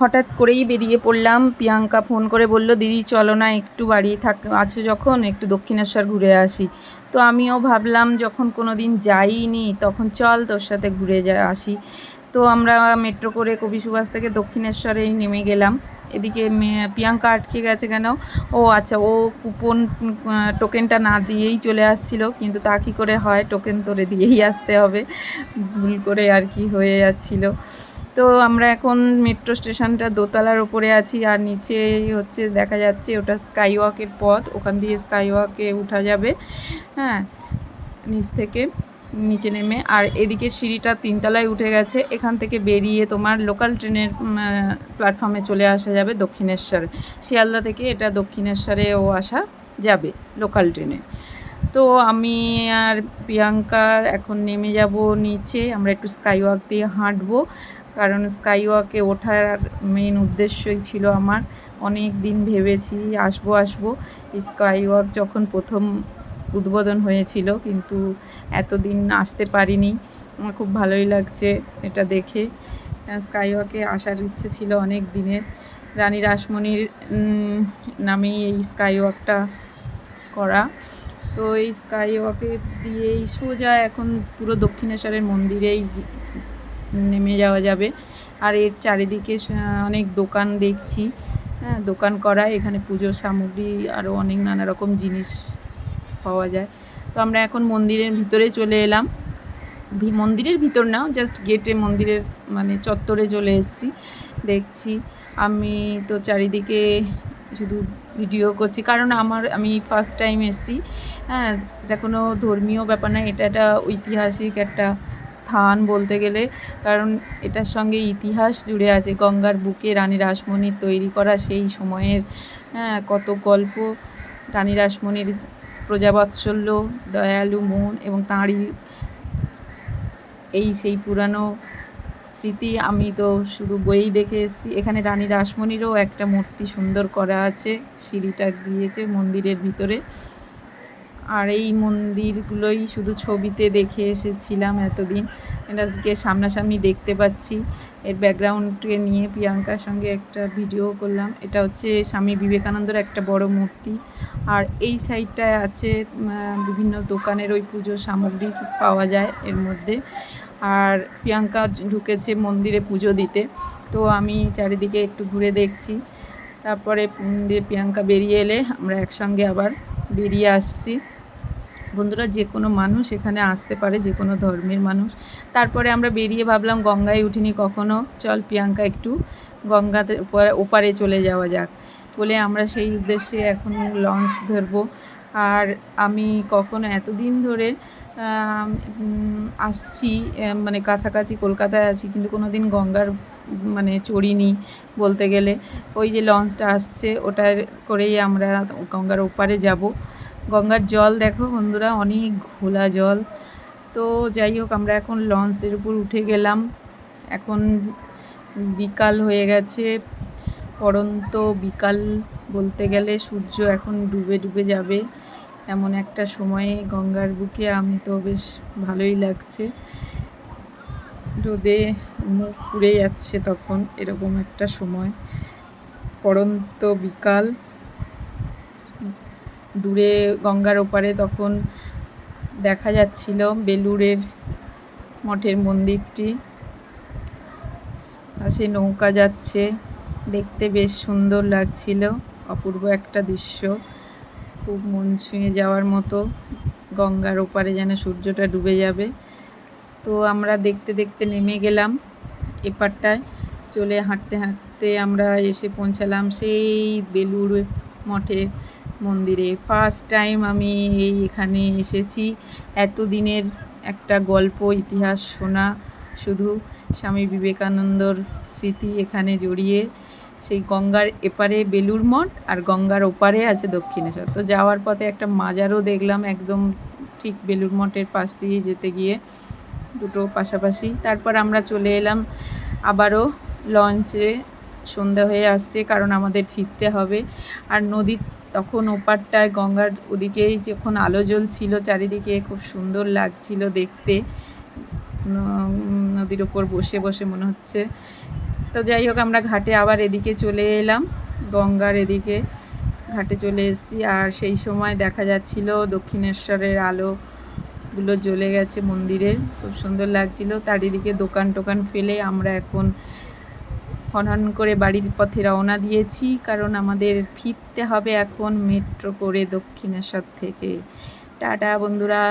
হঠাৎ করেই বেরিয়ে পড়লাম। প্রিয়াঙ্কা ফোন করে বলল, দিদি, চলো না, একটু বাড়ি থাক, আছো যখন? একটু দক্ষিণেশ্বর ঘুরে আসি। তো আমিও ভাবলাম, যখন কোনো দিন যাইনি, তখন চল তোর সাথে ঘুরে যা, আসি। তো আমরা মেট্রো করে কবি সুভাষ থেকে দক্ষিণেশ্বরেই নেমে গেলাম। এদিকে প্রিয়াঙ্কা আটকে গেছে কেন? ও আচ্ছা ও কুপন টোকেনটা না দিয়েই চলে আসছিল, কিন্তু তা কী করে হয়? টোকেন তোরে দিয়েই আসতে হবে। ভুল করে আর কি হয়ে যাচ্ছিল। তো আমরা এখন মেট্রো স্টেশনটা দোতলার ওপরে আছি আর নিচে হচ্ছে দেখা যাচ্ছে ওটা স্কাই ওয়াকের পথ, ওখান দিয়ে স্কাই ওয়াকে উঠা যাবে হ্যাঁ নিচ থেকে নিচে নেমে। আর এদিকে সিঁড়িটা তিনতলায় উঠে গেছে, এখান থেকে বেরিয়ে তোমার লোকাল ট্রেনের প্ল্যাটফর্মে চলে আসা যাবে দক্ষিণেশ্বর। শিয়ালদা থেকে এটা দক্ষিণেশ্বরেও আসা যাবে লোকাল ট্রেনে তো আমি আর প্রিয়াঙ্কা এখন নেমে যাব নিচে, আমরা একটু স্কাই ওয়াক দিয়ে হাঁটবো। কারণ স্কাই ওয়াকে ওঠার মেন উদ্দেশ্যই ছিল আমার। অনেক দিন ভেবেছি, আসব আসব। স্কাই ওয়াক যখন প্রথম উদ্বোধন হয়েছিল, কিন্তু এতদিন আসতে পারিনি। আমার খুব ভালোই লাগছে এটা দেখে। স্কাই ওয়াকে আসার ইচ্ছে ছিল অনেক দিনের। রানী রাসমণির নামেই এই স্কাই ওয়াকটা করা। তো এই স্কাই ওয়াকে দিয়েই সোজা এখন পুরো দক্ষিণেশ্বরের মন্দিরেই নেমে যাওয়া যাবে। আর এর চারিদিকে অনেক দোকান দেখছি। হ্যাঁ দোকান করা, এখানে পুজোর সামগ্রী আরও অনেক নানা রকম জিনিস পাওয়া যায়। তো আমরা এখন মন্দিরের ভিতরে চলে এলাম। মন্দিরের ভিতর না জাস্ট গেটে মন্দিরের মানে চত্বরে চলে এসেছি। দেখছি। আমি তো চারিদিকে শুধু ভিডিও করছি। কারণ আমার, আমি ফার্স্ট টাইম এসেছি। হ্যাঁ এটা কোনো ধর্মীয় ব্যাপার না, এটা একটা ঐতিহাসিক একটা স্থান বলতে গেলে। কারণ এটার সঙ্গে ইতিহাস জুড়ে আছে। গঙ্গার বুকে রানী রাসমণির তৈরি করা সেই সময়ের হ্যাঁ কত গল্প। রানী রাসমণির প্রজাবাৎসল্য, দয়ালু মন এবং তাঁরই এই সেই পুরানো স্মৃতি আমি তো শুধু বইয়েই দেখে এসেছি। এখানে রানী রাসমণিরও একটা মূর্তি সুন্দর করা আছে। সিঁড়িটা দিয়েছে মন্দিরের ভিতরে। আর এই মন্দিরগুলোই শুধু ছবিতে দেখে এসেছিলাম এতদিন। আজকে সামনাসামনি দেখতে পাচ্ছি। এর ব্যাকগ্রাউন্ডকে নিয়ে প্রিয়াঙ্কার সঙ্গে একটা ভিডিও করলাম। এটা হচ্ছে স্বামী বিবেকানন্দর একটা বড় মূর্তি। আর এই সাইডটায় আছে বিভিন্ন দোকানের ওই পুজোর সামগ্রী পাওয়া যায় এর মধ্যে। আর প্রিয়াঙ্কা ঢুকেছে মন্দিরে পুজো দিতে। তো আমি চারিদিকে একটু ঘুরে দেখছি। তারপরে প্রিয়াঙ্কা বেরিয়ে এলে আমরা একসঙ্গে আবার বেরিয়ে আসছি। বন্ধুরা, যে কোনো মানুষ এখানে আসতে পারে, যে কোনো ধর্মের মানুষ। তারপরে আমরা বেরিয়ে ভাবলাম গঙ্গায় উঠিনি কখনো। চল প্রিয়াঙ্কা একটু গঙ্গাতে ওপা- ওপারে চলে যাওয়া যাক বলে আমরা সেই উদ্দেশ্যে এখন লঞ্চ ধরবো। আর আমি কখনো এতদিন ধরে আসছি মানে কাছাকাছি কলকাতায় আছি, কিন্তু কোনো দিন গঙ্গার মানে চড়িনি বলতে গেলে। ওই যে লঞ্চটা আসছে, ওটার করেই আমরা গঙ্গার ওপারে যাব। গঙ্গার জল দেখো বন্ধুরা, অনেক ঘোলা জল। তো যাই হোক, আমরা এখন লঞ্চের উপর উঠে গেলাম। এখন বিকাল হয়ে গেছে। পড়ন্ত বিকাল বলতে গেলে সূর্য এখন ডুবে ডুবে যাবে। এমন একটা সময়ে গঙ্গার বুকে আমি তো বেশ ভালোই লাগছে। রোদে মুখ পুড়ে যাচ্ছে তখন, এরকম একটা সময়। পড়ন্ত বিকাল। দূরে গঙ্গার ওপারে তখন দেখা যাচ্ছিল বেলুড়ের মঠের মন্দিরটি। পাশে নৌকা যাচ্ছে, দেখতে বেশ সুন্দর লাগছিল, অপূর্ব একটা দৃশ্য। খুব মন ছুঁয়ে যাওয়ার মতো গঙ্গার ওপারে যেন সূর্যটা ডুবে যাবে। তো আমরা দেখতে দেখতে নেমে গেলাম এপারটায়, চলে হাঁটতে হাঁটতে আমরা এসে পৌঁছালাম সেই বেলুড় মঠের মন্দিরে। ফার্স্ট টাইম আমি এই এখানে এসেছি। এতদিনের একটা গল্প, ইতিহাস শোনা, শুধু স্বামী বিবেকানন্দর স্মৃতি এখানে জড়িয়ে। সেই গঙ্গার এপারে বেলুড় মঠ আর গঙ্গার ওপারে আছে দক্ষিণেশ্বর। তো যাওয়ার পথে একটা মাজারও দেখলাম একদম ঠিক বেলুড় মঠের পাশ দিয়ে যেতে গিয়ে, দুটো পাশাপাশি। তারপর আমরা চলে এলাম আবারও লঞ্চে সন্ধ্যা হয়ে আসছে, কারণ আমাদের ফিরতে হবে। আর নদীর তখন ওপারটায় গঙ্গার ওদিকেই যখন আলো জ্বলছিল, চারিদিকে খুব সুন্দর লাগছিল দেখতে। নদীর ওপর বসে বসে মনে হচ্ছে। তো যাই হোক, আমরা ঘাটে আবার এদিকে চলে এলাম, গঙ্গার এদিকে ঘাটে চলে এসেছি। আর সেই সময় দেখা যাচ্ছিল দক্ষিণেশ্বরের আলোগুলো জ্বলে গেছে মন্দিরের, খুব সুন্দর লাগছিল। চারিদিকে দোকান টোকান ফেলে আমরা এখন হনহন করে বাড়ির পথে রওনা দিয়েছি, কারণ আমাদের ফিরতে হবে এখন মেট্রো করে দক্ষিণেশ্বর থেকে। টাটা বন্ধুরা।